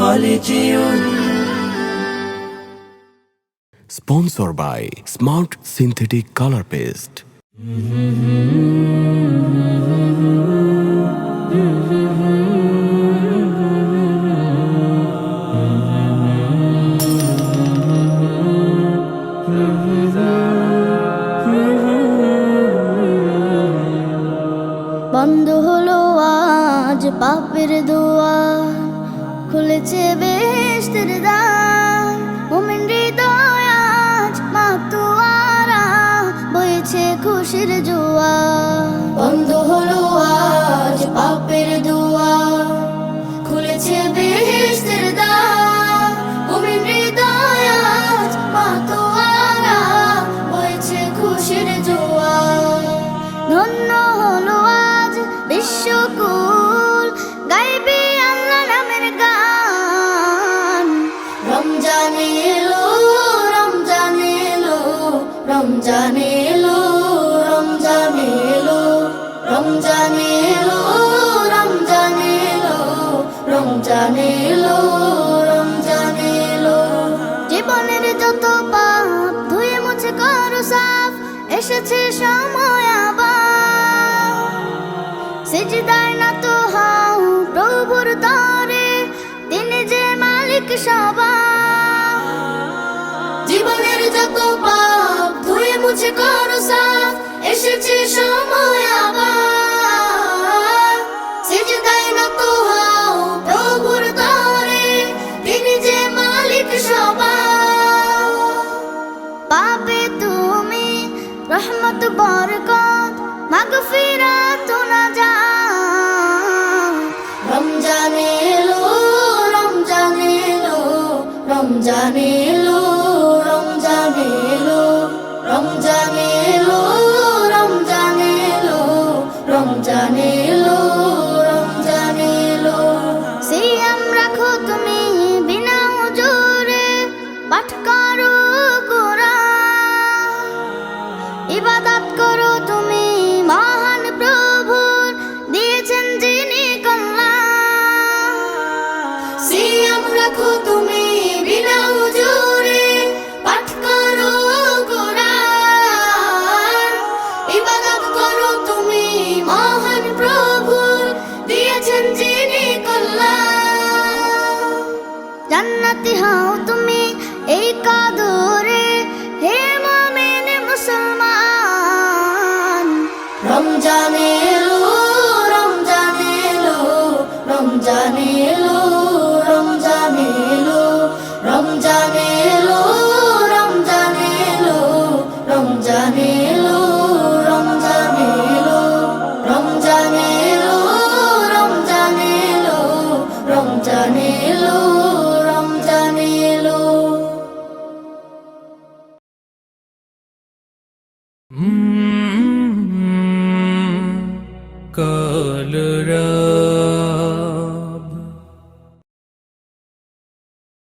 হলে যেও sponsor by smart synthetic colour paste বন্ধ হলো আজ পাপের দোয়া। খুলেছে বেহেশতের দ্বার মোমেন হৃদয় আজ মাতোয়ারা বইছে খুশির জোয়ার বন্ধ হলো আজ পাপের খুলেছে খুশির জোয়ার ধন্য রমজান এলো রমজান এলো রমজান এলো রমজান এলো রমজান এলো রমজান এলো। জীবনের যত পাপ, ধুয়ে মুছে করো সাফ, এসেছে সময় আবার। সিজদায় না তো হাও, প্রভুর তরে তিনি যে মালিক সবার। রহমত বরকত তো না যা রমজান এলো রমজান এলো রমজান জান্নাতি হও তুমি এই কাদরে হে মুমিন মুসলমান। রমজান এলো রমজান এলো রমজান এলো। Mm-hmm. কালরা